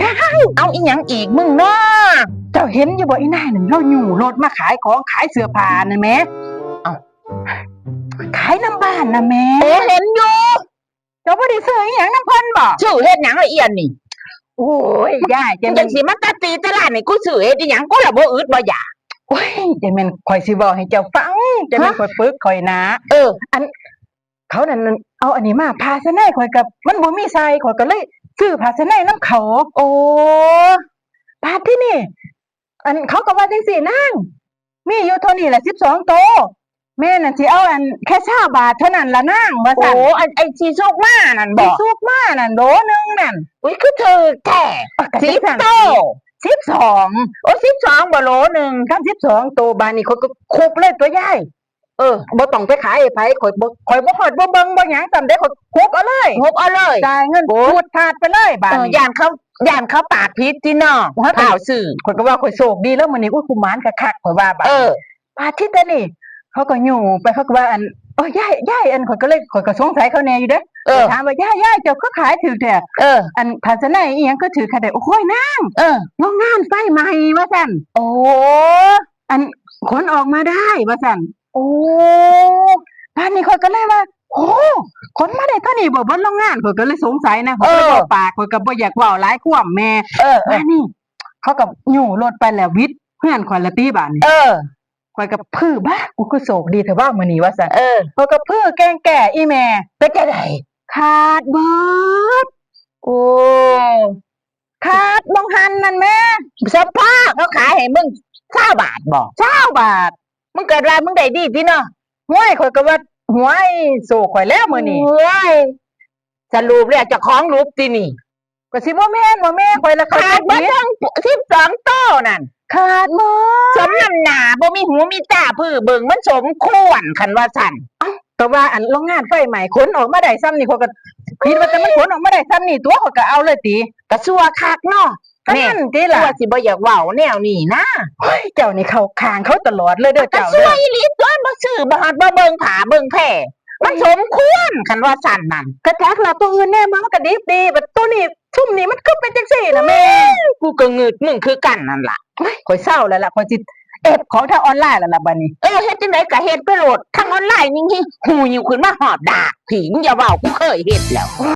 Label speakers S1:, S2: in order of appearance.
S1: ยายเอาอีหยังอีกมึงเนาะเจ้าเห็นอยู่บ่อีนายนั่นเราอยู่รถมาขายของขายเสื้อผ้าน่ะแหม่เอาขายน้ำบ้านน่ะแหม่
S2: เอเห็นอยู่
S1: เจ้าบ่ได้ซื้ออีหยังน้ำเพิ่นบ่
S2: ชื่อเฮ็ดหยังละเอียดนี่
S1: โอ้ยยาย
S2: จั
S1: จะ
S2: ง
S1: เป็น
S2: สิมาตะตีตะลาดนี่กูซื้อเฮ็ดอีหยังกูละบ่อึดบ่อยาก
S1: โอ้ยจะแม่นข่อยสิบอกให้เจ้าฟังจะแม่นข่อยปึกข่อยนะ
S2: เออ
S1: เขานั่นเอาอันนี้มาพาสะแน่ข่อยกับมันบ่มีใส่ข่อยก็เลย ซื้อพาสะแน่น้ำเขา
S2: โอ้
S1: บาทที่นี่ อันเขาก็ว่าจังสี่นางมีอยู่เท่านี้แหละ12โตวแม่น่ะสิเอาอันแค่20บาทเท่านั้นละนางว่า
S2: โห
S1: ซั่น
S2: อันไอ้ชีโชคมานั่น
S1: บ่
S2: บ่
S1: สุกมานั่นโดนึงนั่น
S2: อุ้ยคือเธอแท้
S1: สิ
S2: สิ
S1: บบ
S2: โต
S1: 12
S2: โอ้สิบสองบ่โลหนึง
S1: กัน12โตวบานนี้ข่อยก็คุบเลยตัวยาย
S2: เออ
S1: บ่ต้องไปขายให้ไผข่อยบ่ข่อยบ่ฮอดบ่เบิ่งบ่หยังตามได้ข่อยคุบเอาเลย
S2: งบเอาเลย
S1: จ่ายเงิน
S2: โอ้
S1: พูดทาดไปเลยบา
S2: เอ
S1: ท
S2: อ
S1: นี้
S2: ย่านเขาย่านเขาปาดพิษที่นอก
S1: ว่าแต่
S2: ข่าวสื่อ
S1: ข่อยก็ว่าข่อยโชคดีแล้วมื้อนี้อุ้ยกูหมานกะคักข่อยว่าบาด
S2: เออ
S1: บาดที่ตะนี่เขาก็อยู่ไปเขาก็ว่าอันโอ้ยยายยายอันข่อยก็เลยข่อยก็สงสัยเขาแน่อยู่เด้อ
S2: เออ
S1: ถามว่ายายยายเจ้าก็ขายถือแท้
S2: เออ
S1: อันภาษาไหนอีหยังก็ถือค่ะได้โอ้ยนาง
S2: เออ
S1: โรงงานไฟไหม้ว่าซั่น
S2: โอ้
S1: อันขนออกมาได้ว่าซั่น
S2: โอ้
S1: บ้านนี้ข่อยก็เลยว่า โอ้ขนมาได้เท่านี้บ่บนโรงงานข่อยก็เลยสงสัยนะข่อยก็เลยบอกปากข่อยก็บ่อยากเว้าหลายความแม่
S2: เออเอ
S1: บ้า
S2: อ
S1: นนี้เขากับอยู่รถไปแล้ววิทย์เพื่อนข่อยละตีบ้านนี้
S2: เออ
S1: ข่อยกับพือบ้ากูคือโศกดีเถอะว่ามื้อนี้ว่าซั่น
S2: เออ
S1: ข่อยกับพือแกงแก่อีแม่
S2: เป็นจังได
S1: ขาดเบิด
S2: โอ้
S1: ขาดบ่งหันนั่นแม่
S2: สภาพเขาขายให้มึง20บาทบ่
S1: 9บาท
S2: มึงเกิดอะไรมึงได้ดีที่เนาะ
S1: ห้วยข่อยก็ว่าห้วยโศกข่อยแล้วมื้อนี้
S2: เฮ้ยสรุปแล้วเจะคล้าของรูปที่นี่
S1: ก็สิบ่แม่นบ่แม่ข่อยละ
S2: ขาด
S1: บ่
S2: เบ่ทั้งสิบสองโต้นั่น
S1: ขาดหม
S2: ส
S1: ด
S2: มน้ำหนาบ่มีหูมีตาพื้อเบิ่งมันสมควรคันว่าสั่น
S1: ก็ว่าอันโรงงานไฟใหม่ขนออกมาได้ซ้ำนี่ข่อยก็คิดว่าแต่มันขนออกมาได้ซ้ำนี่ตัวข่อยก็เอาเลยติ
S2: กระซัวคักเนาะ
S1: ก็
S2: แม่
S1: นั่นติ
S2: ตั
S1: ล่ะ
S2: วสิบ่อยากเว้าแนวนี้นะ
S1: เฮ้ยเจ้านี่เข้าข้างเขาตลอดเลยเด้อก
S2: ระ
S1: เจ้า
S2: ซั
S1: เด้
S2: ว
S1: อ
S2: อีหลีตัวบ่ซื้อบ่ฮอดบ่เบิ่งผาเบิ่งแผ่มันสมควรคันว่าสั่นนั่น
S1: กระจักละตัวอื่นแน่มันก็ดีดีบัดตัวนี้ชุ่มนี่มันก็เป็นจังซี่นะแม่
S2: กูก็งึดมึงคือกันนั่นล่ะ
S1: ข่อยเศร้าแล้วล่ะข่อยสิเอฟของทางออนไลน์แล้วล่ะบัดนี้
S2: เออเฮ็ดจังไดก็เฮ็ดไปโหลดทางออนไลน์นี่หูอยู่ขึ้นมาหอดดากผีมึงอย่าเว้ากูเคยเฮ็ดแล้ว